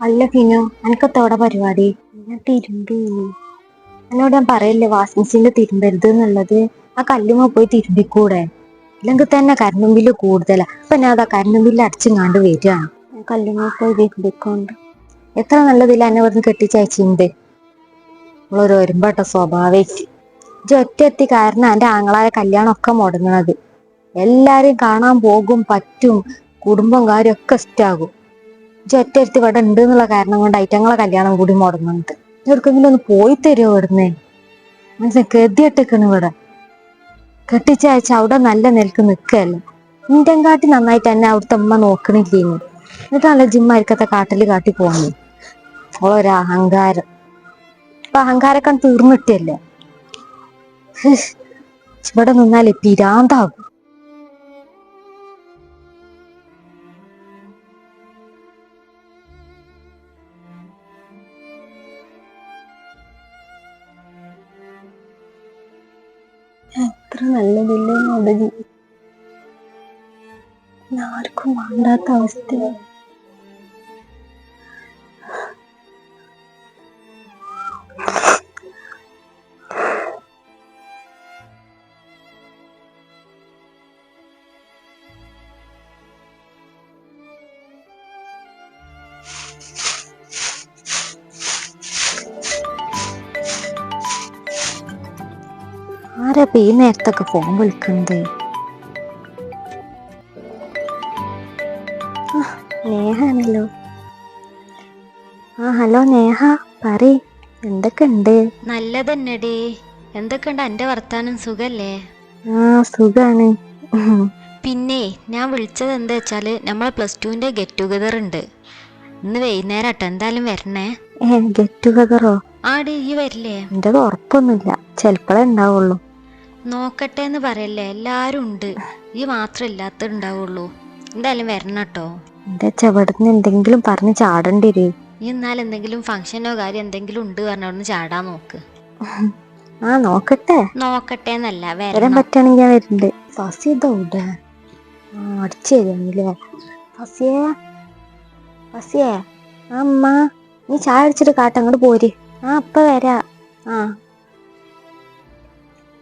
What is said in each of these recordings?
അല്ല ഫിനു അനക്കത്തോടെ പരിപാടി? ഞാൻ തിരുമ്പി എന്നോട് ഞാൻ പറയല്ലേ വാഷിംഗ് മെഷീനിൽ തിരുമ്പരുത് എന്നുള്ളത്. ആ കല്ലുമ്മ പോയി തിരുമ്പിക്കൂടെ? ഇല്ലെങ്കിൽ തന്നെ കരണ്ടും കൂടുതലാ. അപ്പൊ ഞാൻ അതാ കരണ്ടും ബില്ല് അടിച്ചുങ്ങാണ്ട് വരികയാണ് കല്ലുമ്മ പോയി തിരുമ്പിക്കൊണ്ട്. എത്ര നല്ലതില്ല എന്നെ ഇവിടുന്ന് കെട്ടിച്ചയച്ചിണ്ട്. നമ്മളൊരു ഒരുമ്പട്ട സ്വഭാവേറ്റ് ഒറ്റ എത്തി കാരണം എന്റെ ആങ്ങളായ കല്യാണം ഒക്കെ മുടങ്ങണത്. എല്ലാരും കാണാൻ പോകും പറ്റും കുടുംബം കാര്യം ഒക്കെ ഇഷ്ടാകും ഇജ്ജ് ഒറ്റയെത്തി ഇവിടെ ഉണ്ട് എന്നുള്ള കാരണം കൊണ്ട് ഐറ്റങ്ങളെ കല്യാണം കൂടി മുടങ്ങുന്നത് എവിടക്കെങ്കിലും ഒന്ന് പോയി തരുമോ ഇവിടുന്ന്? മനസ്സിന് ഗതിയിട്ടേക്കണ് ഇവിടെ. കെട്ടിച്ചയച്ച അവിടെ നല്ല നിലയ്ക്ക് നിൽക്കല്ലേ ഇന്ത്യൻ കാട്ടി നന്നായിട്ട് തന്നെ അവിടുത്തെ അമ്മ നോക്കണില്ലേന്ന്. നല്ല ജിമ്മായിരിക്കത്തെ കാട്ടിൽ കാട്ടി പോകുന്നു ഓളൊരു അഹങ്കാരം. ഇപ്പൊ അഹങ്കാരക്കാൻ തീർന്നിട്ടല്ലേ? ഇവിടെ നിന്നാലേ പിരാന്താകും എത്ര നല്ലതില്ലേ നമ്മുടെ ജീവിതം ആർക്കും വേണ്ടാത്ത അവസ്ഥയാണ്. ആരാ ഈ നേരത്തൊക്കെ ഫോൺ വിളിക്കുന്നത് നേഹാണല്ലോ ആ ഹലോ നേഹ പറ എന്തൊക്കെയുണ്ട്? നല്ലതന്നെടി. എന്തൊക്കെയുണ്ട്? എന്റെ വർത്താനം സുഖല്ലേ? ആ സുഖാണ്. പിന്നെ ഞാൻ വിളിച്ചത് എന്താ വെച്ചാൽ നമ്മളെ പ്ലസ് ടുവിന്റെ ഗെറ്റ് ടുഗദർ ഉണ്ട്. ഇന്ന് വൈകുന്നേരം ആട്ടോ എന്തായാലും വരണേ? ഗെറ്റ് ടുഗദറോ ആടി ഈ വരില്ലേ? എന്റെ ഉറപ്പൊന്നുമില്ല. ചിലപ്പോഴേ ഉണ്ടാവുള്ളൂ. നോക്കട്ടെ എന്ന് പറയല്ലേ? എല്ലാരും ഉണ്ട്. ഈ മാത്രം ഇല്ലാത്ത ഉണ്ടാവുള്ളൂ. എന്തായാലും വരണം കേട്ടോ. എന്താ ചെവിടുന്ന് എന്തെങ്കിലും പറഞ്ഞ് ചാടേണ്ടി വരും? ഈ എന്നാൽ എന്തെങ്കിലും ഫംഗ്ഷനോ കാര്യം എന്തെങ്കിലും ഉണ്ട് പറഞ്ഞ അവിടുന്ന് ചാടാൻ നോക്ക്. ആ നോക്കട്ടെ. നോക്കട്ടെ എന്നല്ല വരാൻ വരണം പറ്റുകയാണെങ്കിൽ ഞാൻ വരുന്നുണ്ട് ഫസി ഇതവിടെ ആ അടിച്ചു ഫസിയേ? ഫസിയേ? ആ അമ്മ നീ ചായ അടിച്ചിട്ട് കാട്ട് അങ്ങോട്ട് പോര്. ആ അപ്പ വരാ. ആ.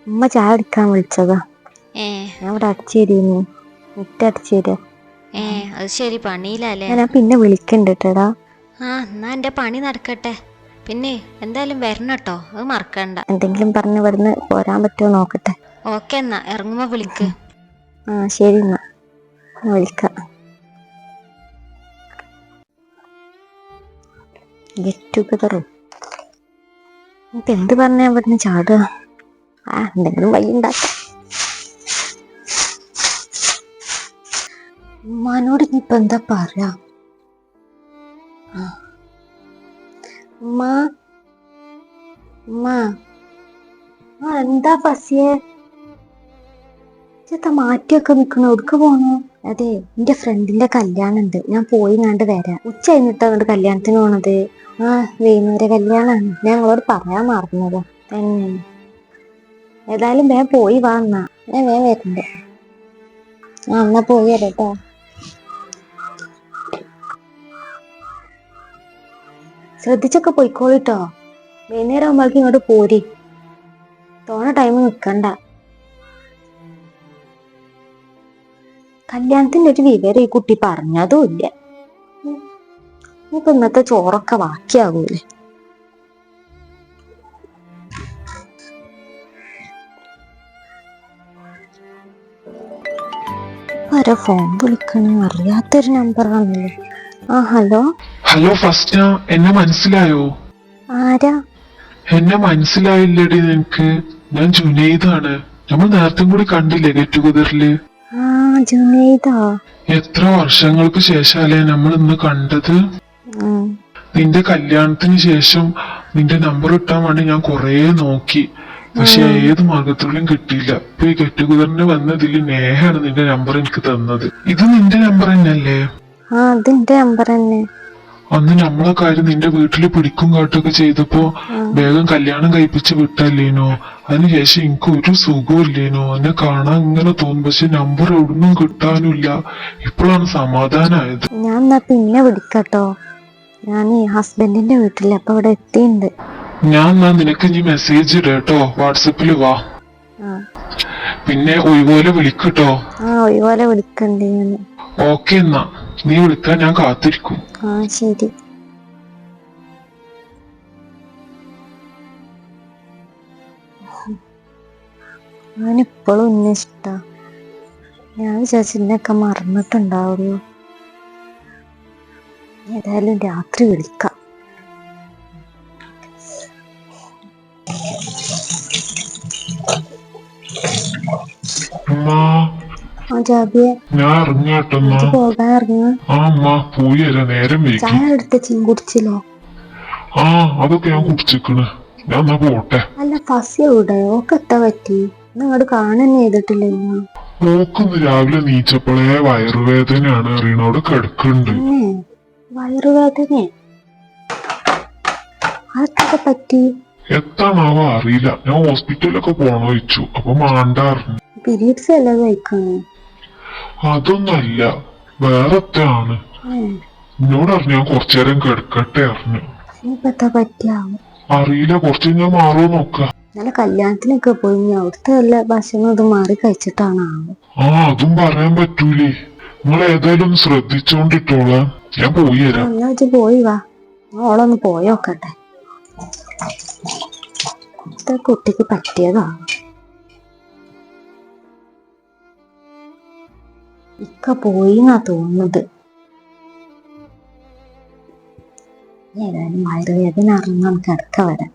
ഉമ്മ ചായ അടിക്കാൻ വിളിച്ചതാ. ഞാൻ ഇവിടെ അടിച്ചു തരുന്നു മുറ്റ അടിച്ചു തരാ ഏ അത് ശരി. പണിയില്ലല്ലേ? ഞാൻ പിന്നെ വിളിക്കണ്ട് കേട്ടടാ ആ എന്നാ എന്റെ പണി നടക്കട്ടെ. പിന്നെ എന്തായാലും വരണം കേട്ടോ. അത് മറക്കണ്ട. എന്തെങ്കിലും പറഞ്ഞ് ഇവിടുന്ന് പോരാൻ പറ്റുമോ നോക്കട്ടെ. ഓക്കെ എന്നാ. ഇറങ്ങുമ്പോ വിളിക്ക്. ആ ശരി എന്നാ. വിളിക്കാം. ഗെറ്റ് ടുഗതറും ഇപ്പൊ എന്ത് പറഞ്ഞാ ഇവിടുന്ന് ചാടുക? ആ എന്തെങ്കിലും വഴി ഉണ്ടാക്കാം. ഉമ്മാനോട് ഇനിയിപ്പൊ എന്താ പറയാ. ഉമ്മ. ഉമ്മ. ആ എന്താ ഫസിയേ? ചേട്ടാ മാറ്റിയൊക്കെ നിക്കണ? എവിടക്ക് പോണോ? അതെ എന്റെ ഫ്രണ്ടിന്റെ കല്യാണം ഉണ്ട് ഞാൻ പോയി കണ്ട് വരാം. ഉച്ച കഴിഞ്ഞിട്ട് അങ്ങോട്ട് കല്യാണത്തിന് പോണത്? ആ വൈകുന്നേര കല്യാണാണ്. ഞാൻ നിങ്ങളോട് പറയാൻ മറന്നതാ. തന്നെ. ഏതായാലും വേഗം പോയി വാ എന്നാ. ഞാൻ വേഗം വരണ്ട്. ആ എന്നാ പോയി വരട്ടോ. ശ്രദ്ധിച്ചൊക്കെ പോയിക്കോളിട്ടോ വൈകുന്നേരം ആകുമ്പോഴേക്കും ഇങ്ങോട്ട് പോരി. തോണ ടൈം നിക്കണ്ട. കല്യാണത്തിന്റെ ഒരു വിവരം ഈ കുട്ടി പറഞ്ഞതും ഇല്ല. ഇനിയിപ്പൊ ഇന്നത്തെ ചോറൊക്കെ ബാക്കിയാകൂലേ ആരാ ഫോൺ വിളിക്കണ. അറിയാത്തൊരു നമ്പർ ആണല്ലോ ആ ഹലോ ഹലോ ഫസ്റ്റ്. എന്നെ മനസ്സിലായോ? ആരാ? എന്നെ മനസ്സിലായില്ലടി നിനക്ക്. ഞാൻ ജുനൈദാണ്. നമ്മൾ നേരത്തെ കൂടി കണ്ടില്ലേ ഗെറ്റ് ടുഗദറിൽ ആ ജുനൈദാ. എത്ര വർഷങ്ങൾക്ക് ശേഷമല്ലേ നമ്മൾ ഇന്ന് കണ്ടത്? നിന്റെ കല്യാണത്തിന് ശേഷം നിന്റെ നമ്പർ കിട്ടാൻ വേണ്ടി ഞാൻ കൊറേ നോക്കി. പക്ഷെ ഏത് മാർഗത്തിലും കിട്ടിയില്ല. ഇപ്പൊ ഈ ഗെറ്റ് ടുഗദറിന് വന്നതിൽ നേഹാണ് നിന്റെ നമ്പർ എനിക്ക് തന്നത്. ഇത് നിന്റെ നമ്പർ തന്നെയല്ലേ? ആ അതിന്റെ നമ്പർ തന്നെ. അന്ന് നമ്മളെ കാര്യം നിന്റെ വീട്ടിൽ പിടിക്കും കാട്ടൊക്കെ ചെയ്തപ്പോ വേഗം കല്യാണം കഴിപ്പിച്ച് വിട്ടല്ലേനോ? അതിനുശേഷം എനിക്ക് ഒരു സുഖമില്ലേനോ ഇല്ലേനോ? എന്നെ കാണാൻ ഇങ്ങനെ തോന്നും. പക്ഷെ നമ്പർ എവിടുന്നും കിട്ടാനില്ല ഇപ്പോഴാണ് സമാധാനായത്. ഞാൻ എന്നാ പിന്നെ വിളിക്കട്ടോ. ഞാൻ ഹസ്ബൻഡിന്റെ വീട്ടിൽ അപ്പൊ ഇവിടെ എത്തിയിട്ടുണ്ട് ഞാൻ എന്നാ നിനക്ക് ഇനി മെസ്സേജ് ഇടട്ടോ വാട്സപ്പിൽ വാ. ആ. പിന്നെ ഒഴിപോലെ വിളിക്കട്ടോ. ഒഴിപോലെ വിളിക്കണ്ട് ഓക്കെ എന്നാ. നീ വിളിക്കാൻ ഞാൻ കാത്തിരിക്കും. ആ ശരി. അവനിപ്പോഴും എന്നെ ഇഷ്ടാ. ഞാൻ വിചാരിച്ചു എന്നെയൊക്കെ മറന്നിട്ടുണ്ടാവുള്ളൂ. ഏതായാലും രാത്രി വിളിക്കാം. കുടിച്ചില്ലോ? ആ അതൊക്കെ ഞാൻ കുടിച്ചിക്കണ് ഞാൻ എന്നാ പോട്ടെ. അല്ല ഫസി എവിടെ? ഓക്ക് എത്താ പറ്റി. നിങ്ങോട് കാണുന്ന ചെയ്തിട്ടില്ലല്ലോ നോക്കുന്നു രാവിലെ നീച്ചപ്പോഴേ വയറുവേദനയാണ് അറിയണോട് കിടക്കുന്നുണ്ട്. വയറുവേദന അതൊക്കെ പറ്റി? എത്താണാവോ അറിയില്ല. ഞാൻ ഹോസ്പിറ്റലിലൊക്കെ പോണോ വെച്ചു. അപ്പൊ പീരീഡ്സ് കഴിക്കണം? അതൊന്നല്ല. വേറെ ആണ് എന്നോട് അറിഞ്ഞു ഞാൻ കുറച്ചു നേരം കിടക്കട്ടെ അറിഞ്ഞു പറ്റിയാവും അറിയില്ല. കുറച്ച് ഞാൻ മാറുമോ നോക്ക. നല്ല കല്യാണത്തിനൊക്കെ പോയി. ഇനി അവിടുത്തെ വല്ല ഭക്ഷണം ഇത് മാറി കഴിച്ചിട്ടാണ്? ആവും ആ അതും പറയാൻ പറ്റൂലേ. നിങ്ങൾ ഏതായാലും ഒന്ന് ശ്രദ്ധിച്ചോണ്ടിട്ടോളാം. ഞാൻ പോയി തരാം എന്നാ വെച്ച് പോയി വാ. ഞാൻ ഓളൊന്ന് പോയോക്കട്ടെ ഇത് കുട്ടിക്ക് പറ്റിയതാ? ഇക്ക പോയി എന്നാ തോന്നുന്നത് ഏതായാലും വയറുവേദന അറിഞ്ഞ് നമുക്ക് അടുക്ക വരാം.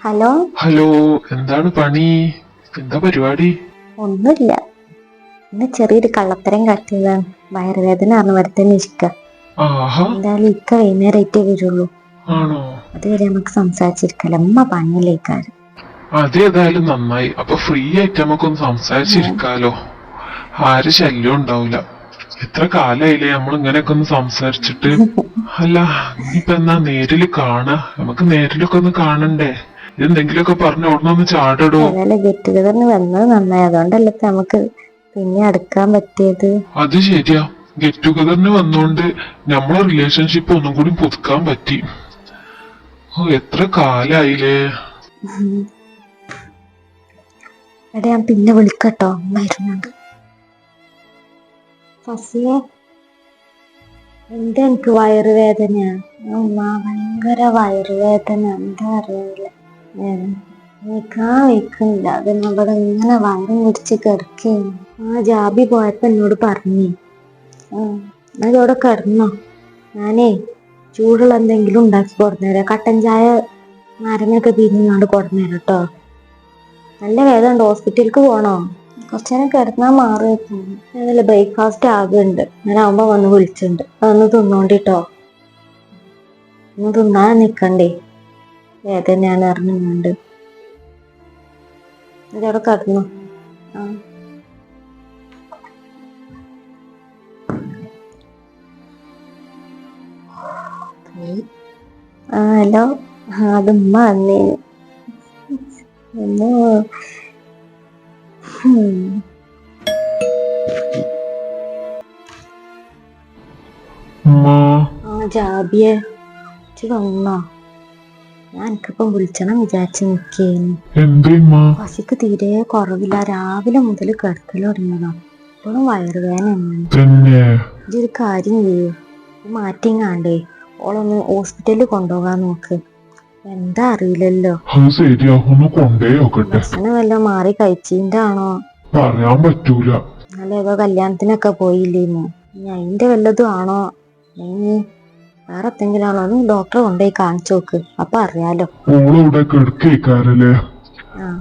ഹലോ? ഹലോ എന്താണ് പണി? എന്താ പരിപാടി? ഒന്നുമില്ല. ഇന്ന് ചെറിയൊരു കള്ളത്തരം കാട്ടിയതാണ് വയറുവേദന ആണ് വരത്തെ ആഹാ. എന്തായാലും ഇക്ക വൈകുന്നേരമായിട്ടേ വരുള്ളൂ. അതുവരെ നമുക്ക് സംസാരിച്ചിരിക്കല അമ്മ പണിയിലേക്കാര് അതേതായാലും നന്നായി. അപ്പൊ ഫ്രീ ആയിട്ട് നമുക്കൊന്ന് സംസാരിച്ചിരിക്കാലോ. ആര് ശല്യം ഉണ്ടാവില്ല എത്ര കാലായില്ലേ നമ്മൾ ഇങ്ങനെയൊക്കെ ഒന്ന് സംസാരിച്ചിട്ട്. അല്ല ഇനിയിപ്പ എന്നാ നേരിൽ കാണാ. നമുക്ക് നേരിലൊക്കെ ഒന്ന് കാണണ്ടേ? ഇതെന്തെങ്കിലുമൊക്കെ പറഞ്ഞ ഉടനെ ഒന്ന് ചാടടോ. ഗെറ്റ് ടുഗദറിന് വന്നത് നന്നായി. അതുകൊണ്ടല്ലേ നമുക്ക് പിന്നെ അടുക്കാൻ പറ്റിയത്? അത് ശരിയാ. ഗെറ്റ് ടുഗദറിന് വന്നോണ്ട് നമ്മളെ റിലേഷൻഷിപ്പ് ഒന്നും കൂടി പുതുക്കാൻ പറ്റി. ഓ എത്ര കാലായില്ലേ? എടാ ഞാൻ പിന്നെ വിളിക്കട്ടോ. വരുന്നുണ്ട്. ഫസിയെ എന്താ എനിക്ക് വയറുവേദന ഭയങ്കര വയറുവേദന. എന്താ അറിയില്ല. നിൽക്കാൻ വയ്ക്കുന്നില്ല അത് ഇവിടെ ഇങ്ങനെ വയറും മുടിച്ച് കിടക്കുകയാണ് ആ ജാബി പോയപ്പോ എന്നോട് പറഞ്ഞേ. ആ അതോടെ കിടന്നോ. ഞാനേ ചൂടുള്ള എന്തെങ്കിലും ഉണ്ടാക്കി കൊടുന്നേരാ. കട്ടൻ ചായ നാരങ്ങയൊക്കെ പിരിഞ്ഞാണ്ട് കൊടുന്നേരാ കേട്ടോ നല്ല വേദമുണ്ട് ഹോസ്പിറ്റലിലേക്ക് പോണോ? കുറച്ചു നേരം കിടന്നാൽ മാറുമായിരുന്നു ഞാനല്ല ബ്രേക്ക്ഫാസ്റ്റ് ആകുന്നുണ്ട്. ഞാൻ അമ്മ വന്ന് വിളിച്ചിട്ടുണ്ട്. അതൊന്ന് തിന്നോണ്ടിട്ടോ. ഒന്ന് തിന്നാൻ നിക്കണ്ടേ. വേദനയാണ് അറിഞ്ഞുകൊണ്ട് ഇതവിടെ കിടന്നു. ആ. ആ ഹലോ. അതുമ്മ അത് ഉമ്മ വന്നേ. ഒന്ന് ആ ജാബിയെ. വന്നോ ഞാൻ എനിക്കിപ്പം വിളിച്ചണം വിചാരിച്ചു നിക്കേനു. പശുക്ക് തീരെ കുറവില്ല. രാവിലെ മുതൽ കിടക്കൽ തുടങ്ങിയതാ. ഇപ്പോഴും വയറുവേന ഇതൊരു കാര്യം ചെയ്യൂ. മാറ്റിങ്ങാണ്ടേ. ഓളൊന്ന് ഹോസ്പിറ്റലിൽ കൊണ്ടുപോകാൻ നോക്ക്. എന്താ അറിയില്ലല്ലോ. ഭക്ഷണം വല്ലതും മാറി കഴിച്ചിന്റെ ആണോ പറയാൻ പറ്റൂല. നല്ല ഏതോ കല്യാണത്തിനൊക്കെ പോയില്ലേന്നു. അതിന്റെ വല്ലതും ആണോ? വേറെ എന്തെങ്കിലും ആണോ ഒന്ന് ഡോക്ടറെ കൊണ്ടുപോയി കാണിച്ചു നോക്ക്. അപ്പൊ അറിയാലോ. ഓളിവിടെ കിടക്കേക്കാരല്ലേ?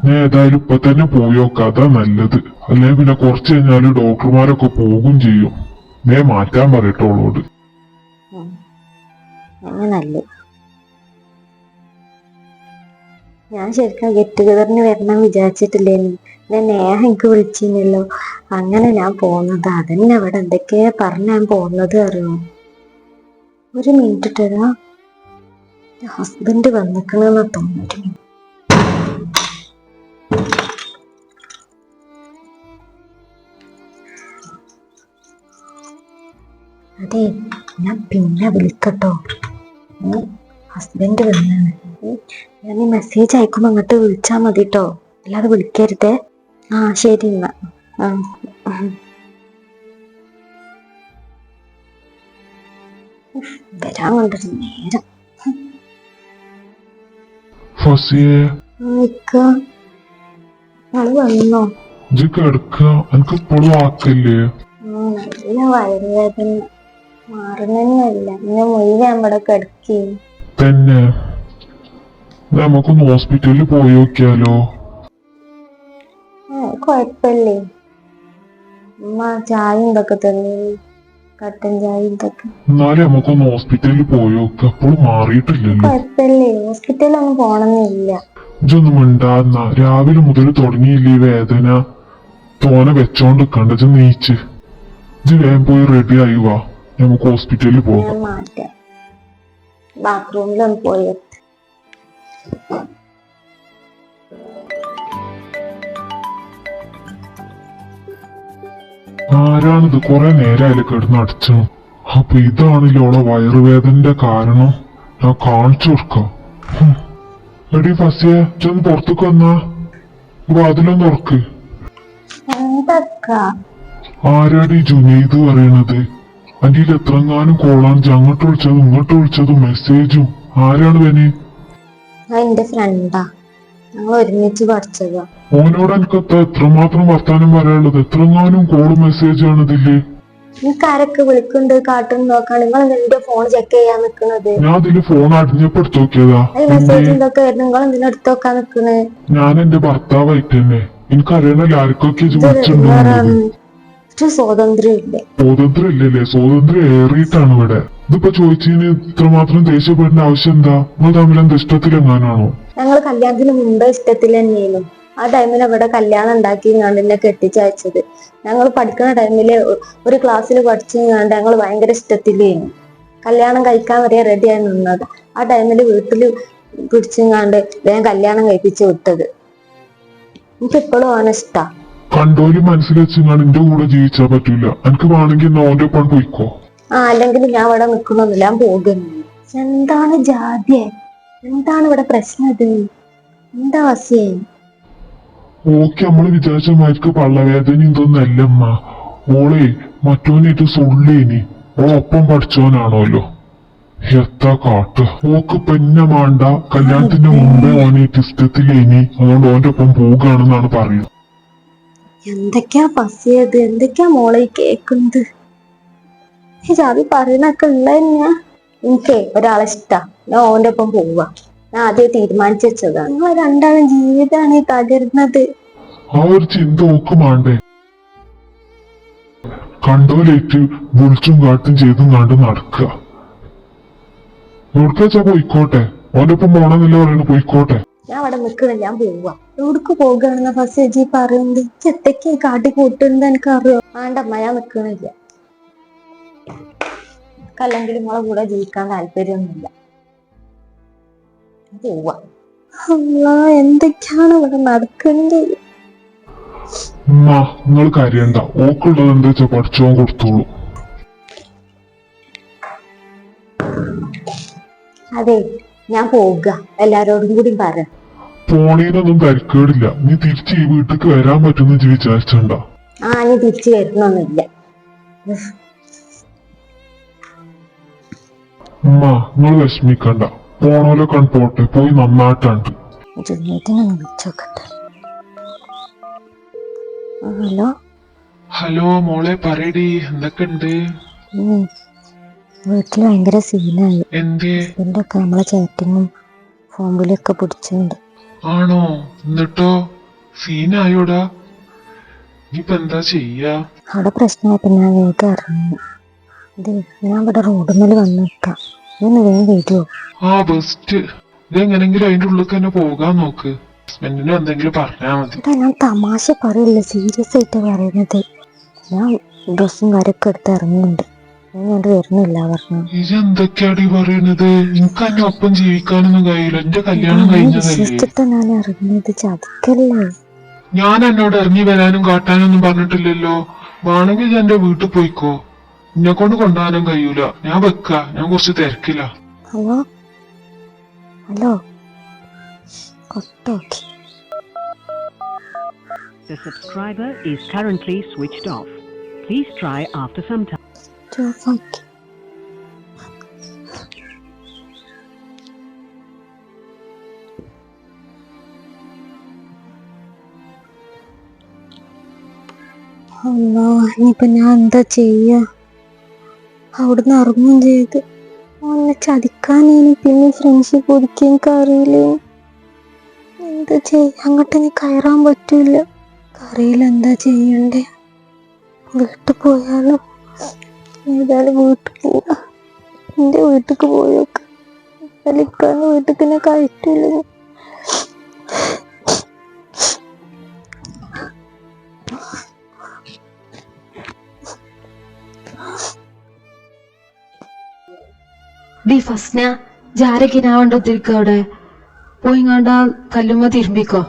ഞാൻ ഏതായാലും ഇപ്പൊ തന്നെ പോയോക്ക അതാ നല്ലത്. അല്ലെ പിന്നെ കുറച്ച് കഴിഞ്ഞാൽ ഡോക്ടർമാരൊക്കെ പോകും ചെയ്യും. നേ മാറ്റാൻ പറയട്ടെ ഓളോട്. ഉം. അങ്ങനെ നല്ലത് ഞാൻ ശരിക്കും ഗെറ്റ് ടുഗദറിന് വരണം വിചാരിച്ചിട്ടില്ലേ ഞാൻ നേഹ എനിക്ക് വിളിച്ചിരുന്നല്ലോ അങ്ങനെ ഞാൻ പോകുന്നത് അതന്നെ അവിടെ എന്തൊക്കെയാ പറഞ്ഞ ഞാൻ പോകുന്നത് അറിയോ? ഒരു മിനിറ്റ് ഇട്ടതാ ഹസ്ബൻഡ് വന്നിക്കണെന്നാ തോന്നുന്നു. അതെ ഞാൻ പിന്നെ വിളിക്കട്ടോ. ഹസ്ബൻഡ് വന്നാണ്. ഞാൻ ഈ മെസ്സേജ് അയക്കുമ്പോ അങ്ങോട്ട് വിളിച്ചാ മതി കേട്ടോ അല്ലാതെ വിളിക്കരുതേ. ആ ശരി എന്നാ. ആ വരാൻ കണ്ടൊരു നേരം. ഫസിയെ. നിക്ക ആൾ വന്നോ? ഇജ്ജ് കിടക്ക എനിക്ക് ഇപ്പോഴും ആക്കല്ലേ? ഉം, നല്ല വയറുവേദന. മാറുന്നല്ല ഇന്ന് മുഴുവൻ ഇവിടെ കിടക്കി. തന്നെ. നമുക്കൊന്ന് ഹോസ്പിറ്റലിൽ പോയി നോക്കിയാലോ? കൊഴപ്പല്ലേ ഉമ്മ ചായ എന്തൊക്കെ തന്നു? കട്ടൻ ചായ ഇതൊക്കെ. എന്നാലും നമുക്കൊന്ന് ഹോസ്പിറ്റലിൽ പോയോക്ക് അപ്പോഴും മാറിയിട്ടില്ലല്ലോ. ഹോസ്പിറ്റലിൽ ഹോസ്പിറ്റലൊന്നും പോണമെന്നില്ല ഇജൊന്നും മിണ്ടാന്ന. രാവിലെ മുതൽ തുടങ്ങിയില്ലേ ഈ വേദന? തോനെ വെച്ചോണ്ട് നിക്കണ്ട. ഇജ്ജ് നീച്ച്. ഇജ് വേഗം പോയി റെഡി ആയി വാ. നമുക്ക് ഹോസ്പിറ്റലിൽ പോകാം. ഞാൻ മാറ്റാം. ബാത്റൂമിലൊന്ന് പോയി ആരാണിത്? കുറെ നേരമായാലും കിടന്ന് അടിച്ചു. അപ്പൊ ഇതാണല്ലോ അവളെ വയറുവേദനന്റെ കാരണം? ഞാൻ കാണിച്ചു കൊടുക്കാം. എടി ഫസിയെ ചെന്ന് പുറത്തേക്ക് വന്നാ. വാതിലൊന്ന് ഉറക്ക്. എന്തൊക്ക? ആരാടി ജുനൈദ് പറയണത്? അന്റെ എത്രങ്ങാനും കോളാണ്. അങ്ങോട്ട് വിളിച്ചതും ഇങ്ങോട്ട് വിളിച്ചതും മെസ്സേജും ആരാണ് വനി എന്റെ ഫ്രണ്ടാ ഞങ്ങൾ ഒരുമിച്ച് പഠിച്ചതാ. ഓനോട് എനിക്ക് എത്ര എത്രമാത്രം വർത്താനം പറയാനുള്ളത്? എത്രങ്ങാനും കോളും മെസ്സേജാണ് ഇതിൽ. എനിക്ക് ആരൊക്കെ വിളിക്കുന്നുണ്ട് കാട്ടും നോക്കാണ്. നിങ്ങൾ എന്റെ ഫോൺ ചെക്ക് ചെയ്യാൻ നിക്കണത്? ഞാൻ ഫോൺ അടിഞ്ഞപ്പെടുത്തി നോക്കിയതാ. അതിൽ മെസ്സേജ് ഇതൊക്കെ വരുന്നു നിങ്ങൾ എന്തിനാ എടുത്ത് നോക്കാൻ നിക്കണേ? ഞാൻ എന്റെ ഭർത്താവായിട്ട് തന്നെ. എനിക്കറിയണല്ലോ ആർക്കൊക്കെ ഇത് സ്വാതന്ത്ര്യം ഇല്ലേ സ്വാതന്ത്ര്യം ഇല്ലല്ലേ സ്വാതന്ത്ര്യം ഏറിയിട്ടാണ് ഇവിടെ. ഇതിപ്പോ ചോദിച്ചതിന് ഇത്രമാത്രം ദേഷ്യപ്പെടേണ്ട ആവശ്യം എന്താ? നിങ്ങൾ തമ്മിൽ എന്താ ഇഷ്ടത്തിലെങ്ങാനാണോ ഞങ്ങൾ കല്യാണത്തിന് മുമ്പ് ഇഷ്ടത്തിൽ തന്നെയായിരുന്നു. ആ ടൈമിൽ അവിടെ കല്യാണം ഉണ്ടാക്കി കണ്ട് എന്നെ കെട്ടിച്ചയച്ചത്. ഞങ്ങൾ പഠിക്കുന്ന ടൈമിൽ ഒരു ക്ലാസ്സിൽ പഠിച്ചു കണ്ട് ഞങ്ങൾ ഭയങ്കര ഇഷ്ടത്തിലായിരുന്നു. കല്യാണം കഴിക്കാൻ വരെ റെഡിയായി നിന്നത്. ആ ടൈമിൽ വീട്ടിൽ പിടിച്ചുങ്ങാണ്ട് വേഗം കല്യാണം കഴിപ്പിച്ച് വിട്ടത്. എനിക്ക് ഇപ്പോഴും ആണ് ഇഷ്ടാ. കണ്ടോലും മനസ്സിൽ എന്റെ കൂടെ ജീവിച്ചാ പറ്റൂല. എനിക്ക് വേണമെങ്കിൽ ഓന്റെ ഒപ്പം പോയിക്കോ. ആ അല്ലെങ്കിൽ ഞാൻ ഇവിടെ നിൽക്കുന്നൊന്നുമില്ല ഞാൻ പോകുന്നു എന്താണ് ജാതി എന്താണ് ഇവിടെ പ്രശ്നം ഇത്? എന്താ വസിയേ? ഓക്കെ നമ്മൾ വിചാരിച്ച മാർക്ക് പള്ളവേദന ഇതൊന്നും അല്ലമ്മ ഓളെ മറ്റോനായിട്ട് സുള്ളേനി ഓ പഠിച്ചോനാണോല്ലോ എത്താ കാട്ട്. ഓക്ക് പെന്നെ മാണ്ട. കല്യാണത്തിന്റെ മുമ്പേ ഓനായിട്ട് ഇഷ്ടത്തിലേനി അതുകൊണ്ട് ഓന്റെ ഒപ്പം പോവുകയാണെന്നാണ് പറയുന്നത്. എന്തൊക്കെയാ പസിയത് എന്തൊക്കെയാ മോളെ ഈ ജാതി പറയണൊക്കെ ഉള്ള തന്നെയാ എനിക്ക് ഒരാളെ ഇഷ്ടാ. ഞാൻ ഓന്റെ ഒപ്പം പോവാ. ഞാൻ ആദ്യം തീരുമാനിച്ചു വെച്ചതാ. നിങ്ങൾ രണ്ടാളും ജീവിതമാണ് ഈ തകരുന്നത്. ആ ഒരു ചിന്ത ഓക്ക് മാണ്ടേ. കണ്ടോലേറ്റ് വിളിച്ചും കാട്ടും ചെയ്തും കണ്ട് നടക്കുക എവിടേക്കാച്ചാ പോയിക്കോട്ടെ? ഓന്റെ ഒപ്പം പോണെന്നല്ലേ പറയുന്നത് പോയിക്കോട്ടെ. ഞാൻ അവിടെ നിൽക്കണില്ല ഞാൻ പോവാ. എവിടക്ക് പോകുകയാണെന്ന ഫസ്റ്റ് ചേച്ചി പറയുന്നത്? ചെത്തക്ക് കാട്ടി കൂട്ടുന്നത് എനിക്ക് അറിയോ വേണ്ടമ്മ ഞാൻ നിൽക്കണില്ല അല്ലെങ്കിൽ നിങ്ങളെ കൂടെ ജീവിക്കാൻ താല്പര്യമൊന്നുമില്ല. ഞാൻ പോവാ. അല്ലാ, എന്തൊക്കെയാണ് ഇവിടെ നടക്കുന്നത് നിങ്ങൾ കരയണ്ട. ഓക്കുള്ളത് എന്താ വെച്ചാ പഠിച്ചോൻ കൊടുത്തോളൂ. അതെ ഞാൻ പോവുക. എല്ലാരോടും കൂടി പറ. പോണീനൊന്നും തരക്കേടില്ല. നീ തിരിച്ച് ഈ വീട്ടിക്ക് വരാൻ പറ്റുന്ന ഇജ്ജ് വിചാരിച്ചണ്ട. ആ നീ തിരിച്ചു വരുന്നൊന്നുമില്ല ഉമ്മ നിങ്ങൾ വിഷമിക്കണ്ട. പോണോലെ പോട്ടെ പോയി നന്നായിട്ടുണ്ട് ഹലോ? ഹലോ മോളെ പറയടി എന്തൊക്കെയുണ്ട്? വീട്ടിൽ വീട്ടിൽ ഭയങ്കര സീനായി. എന്തേ? ഹസ്ബൻഡ് ഒക്കെ നമ്മളെ ചാറ്റിങ്ങും ഫോൺ വിളിയൊക്കെ പിടിച്ചിട്ടുണ്ട്. ആണോ? എന്നിട്ടോ? സീനായോടാ? ഇനിയിപ്പോ എന്താ ചെയ്യാ? അവിടെ പ്രശ്നമായപ്പോ ഞാൻ വേഗം ഇറങ്ങി ഞാൻ ഇവിടെ റോഡുമ്മേൽ വന്ന് നിൽക്കാം. വേഗം വരുമോ ആ ബെസ്റ്റ് ഇതെങ്ങനെങ്കിലും അതിന്റെ ഉള്ളിൽ തന്നെ പോകാൻ നോക്ക്. ഹസ്ബൻഡിനും എന്തെങ്കിലും പറഞ്ഞാ മതി. എടാ ഞാൻ തമാശ പറയല്ല സീരിയസ് ആയിട്ട് പറയുന്നത്. ഞാൻ ഡ്രസ്സും കാര്യമൊക്കെ എടുത്ത് ഇറങ്ങുന്നുണ്ട്. ഞാൻ ഇങ്ങോട്ട് വരുന്നില്ല പറഞ്ഞു. ഇത് എന്തൊക്കെയാടി പറയണത്? എനിക്ക് എന്നെ ഒപ്പം ജീവിക്കാനൊന്നും കഴിയില്ല. എന്റെ കല്യാണം കഴിഞ്ഞതല്ലേ? വിശ്വസിച്ചിട്ട് ഞാൻ ഇറങ്ങുന്നത്. ചതിക്കല്ലേ? ഞാൻ എന്നോട് ഇറങ്ങി വരാനും കാട്ടാനൊന്നും പറഞ്ഞിട്ടില്ലല്ലോ. വേണമെങ്കിൽ ഞാൻ എന്റെ വീട്ടിൽ പോയിക്കോ. എന്നെ കൊണ്ട് കൊണ്ടുപോകാനും കഴിയൂല. ഞാൻ വെക്ക. ഞാൻ കുറച്ച് തിരക്കില്ല ഹലോ? ഹലോ? കൊട്ടോക്കി The subscriber is currently switched off. Please try after some time. അല്ലോ ഇനിയിപ്പൊ ഞാൻ എന്താ അവിടുന്ന് ഇറങ്ങുകയും ചെയ്ത്. ഓനെ ചതിക്കാനേനും പിന്നെ ഫ്രണ്ട്ഷിപ്പ് ഒതുക്കി എനിക്ക് എന്താ ചെയ്യ? അങ്ങോട്ട് ഇനി കയറാൻ പറ്റൂല. കറിയില്ല എന്താ ചെയ്യണ്ടേ? വീട്ടിൽ പോയാലോ? ഏതായാലും വീട്ടിൽ പോവാ എന്റെ വീട്ടിൽ പോയോക്ക് കളിക്കാൻ വീട്ടിൽ തന്നെ കയറ്റൂല ഫസ്ന ജാരകിനാവണ്ട അവിടെ പോയിങ്ങാണ്ട കല്ലുമ്മ തിരുമ്പിക്കോ.